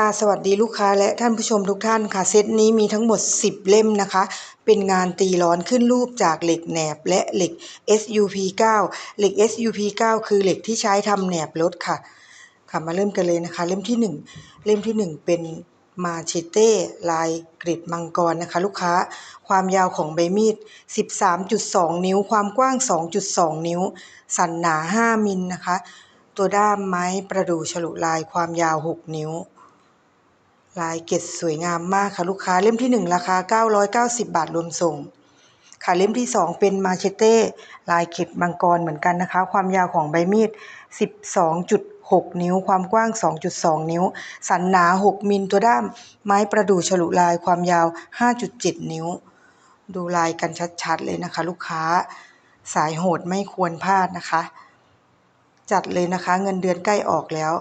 ค่ะสวัสดีลูกค้าและท่านผู้ชมทุกท่านค่ะ เซตนี้มีทั้งหมด 10 เล่มนะคะ เป็นงานตีร้อนขึ้นรูปจากเหล็กแหนบและเหล็ก SUP 9เหล็ก SUP 9คือเหล็กที่ใช้ทำแหนบรถค่ะ ค่ะมาเริ่มกันเลยนะคะ เล่มที่ 1 เล่มที่ 1 เป็นมาเชเต้ลายกริดมังกรนะคะ ลูกค้าความยาวของใบมีด 13.2 นิ้ว ความกว้าง 2.2 นิ้ว สันหนา 5 มิลนะคะ ตัวด้ามไม้ประดู่ฉลุลายความยาว 6 นิ้ว ลายเกล็ดสวยงามมากค่ะลูกค้าเล่มที่ 1 ราคา 990 บาทรวมส่ง ค่ะเล่มที่ 2 เป็นมาเชเต้ลายเกล็ดมังกรเหมือนกันนะคะ ความยาวของใบมีด 12.6 นิ้ว ความกว้าง 2.2 นิ้ว สันหนา 6 มิลตัวด้าม ไม้ประดู่ฉลุลายความยาว 5.7 นิ้ว ดูลายกันชัดๆเลยนะคะ ลูกค้าสายโหดไม่ควรพลาดนะคะ จัดเลยนะคะ เงินเดือนใกล้ออกแล้ว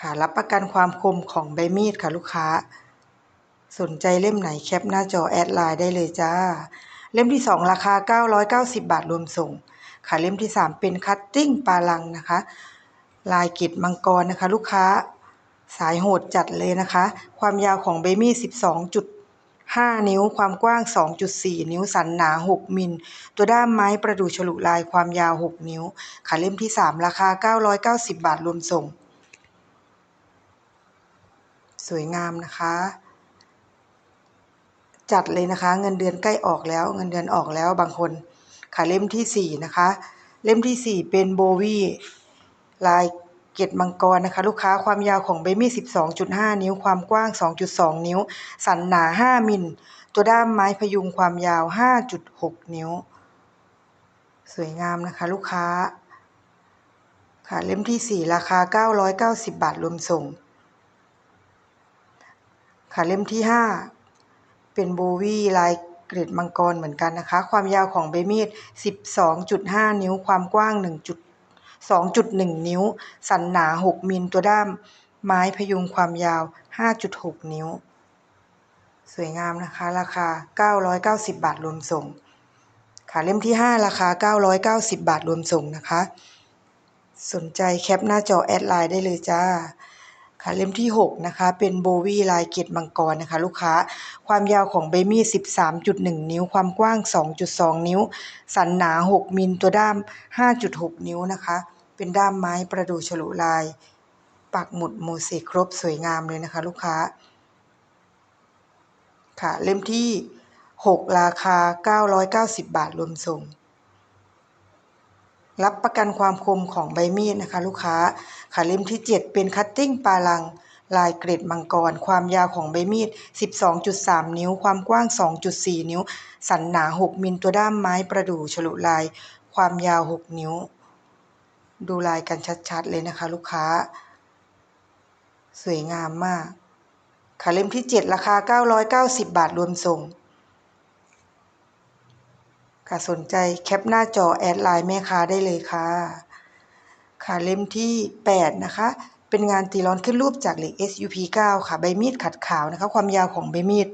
ค่ะรับประกันความคมของใบมีดค่ะลูกค้า สนใจเล่มไหนแคปหน้าจอแอดไลน์ได้เลยจ้า เล่มที่ 2 ราคา 990 บาทรวมส่ง ค่ะเล่มที่ 3 เป็นคัตติ้งปลาลังนะคะ ลายกิดมังกรนะคะ ลูกค้าสายโหดจัดเลยนะคะ ความยาวของใบมีด12.5 นิ้ว ความกว้าง 2.4 นิ้ว สันหนา 6 มิล ตัวด้ามไม้ประดู่ฉลุลายความยาว 6 นิ้ว ค่ะเล่มที่ 3 ราคา 990 บาทรวมส่ง สวยงามนะคะ จัดเลยนะคะ เงินเดือนใกล้ออกแล้ว เงินเดือนออกแล้วบางคนค่ะเล่มที่4นะคะ เล่มที่4เป็นโบวี่ลายเกล็ดมังกรนะคะ ลูกค้าความยาวของใบมีด12.5 นิ้ว ความกว้าง 2.2 นิ้ว สันหนา 5 มิล ตัวด้ามไม้พยุงความยาว 5.6 นิ้ว สวยงามนะคะลูกค้า ค่ะเล่มที่ 4 ราคา 990 บาทรวมส่ง ค่ะเล่มที่ 5 เป็นโบวี่ลายเกล็ดมังกรเหมือนกันนะคะ ความยาวของใบมีด 12.5 นิ้ว ความกว้าง 1.2.1 นิ้ว สันหนา 6 มิลตัวด้าม ไม้พยุงความยาว 5.6 นิ้ว สวยงามนะคะ ราคา 990 บาทรวมส่ง ค่ะเล่มที่ 5 ราคา 990 บาทรวมส่งนะคะ สนใจแคปหน้าจอแอดไลน์ได้เลยจ้า ค่ะเล่มที่ 6 นะคะ เป็นโบวี่ลายเกล็ดมังกรนะคะ ลูกค้าความยาวของใบมีด13.1 นิ้ว ความกว้าง 2.2 นิ้ว สันหนา 6 มิลตัวด้าม 5.6 นิ้วนะคะ เป็นด้ามไม้ประดูฉลุลาย ปักหมุดโมเสกครบสวยงามเลยนะคะ ลูกค้า ค่ะเล่มที่ 6 ราคา 990 บาทรวมส่ง รับประกันความคมของใบมีดนะคะ ลูกค้าค่ะเล่มที่ 7 เป็นคัตติ้งปลาลัง ลายเกรดมังกร ความยาวของใบมีด 12.3 นิ้ว ความกว้าง 2.4 นิ้ว สันหนา 6 มิลตัวด้ามไม้ประดู่ฉลุลาย ความยาว 6 นิ้ว ดูลายกันชัดๆ เลยนะคะ ลูกค้า สวยงามมากค่ะเล่มที่ 7 ราคา 990 บาทรวมส่ง ค่ะสนใจแคปหน้าจอแอดไลน์แม่ค้าได้เลยค่ะ ค่ะเล่มที่ 8 นะคะ เป็นงานตีร้อนขึ้นรูปจากเหล็ก SUP 9 ค่ะ ใบมีดขัดขาวนะคะ ความยาวของใบมีด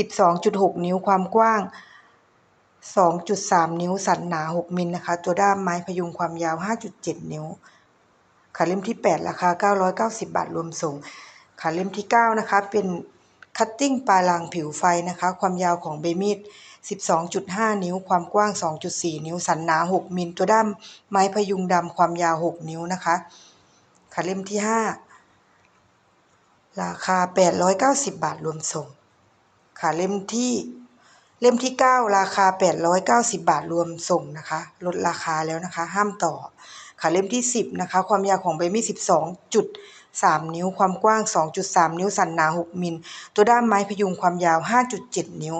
12.6 นิ้วความกว้าง 2.3 นิ้ว สันหนา 6 มิลนะคะ ตัวด้ามไม้พยุงความยาว 5.7 นิ้ว ค่ะเล่มที่ 8 ราคา 990 บาทรวมส่งค่ะเล่มที่ 9 นะคะ เป็น คัตติ้งปลายรางผิวไฟนะคะ ความยาวของเบมีด 12.5 นิ้ว ความกว้าง 2.4 นิ้ว สันหนา 6 มิล ตัวด้ามไม้พยุงดำความยาว 6 นิ้วนะคะ ค่เล่มที่ 5 ราคา 890 บาทรวมส่ง ค่ะเล่มที่ เล่มที่ 9 ราคา 890 บาทรวมส่งนะคะ ลดราคาแล้วนะคะ ห้ามต่อ ค่ะเล่มที่ 10 นะคะ ความยาวของเบมีด12.5 3 นิ้ว ความกว้าง 2.3 นิ้ว สันหนา 6 มิล ตัวด้ามไม้พยุงความยาว 5.7 นิ้ว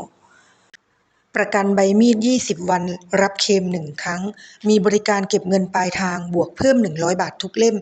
ประกันใบมีด 20 วัน รับเคลม1 ครั้ง มีบริการเก็บเงินปลายทาง บวกเพิ่ม 100 บาททุกเล่ม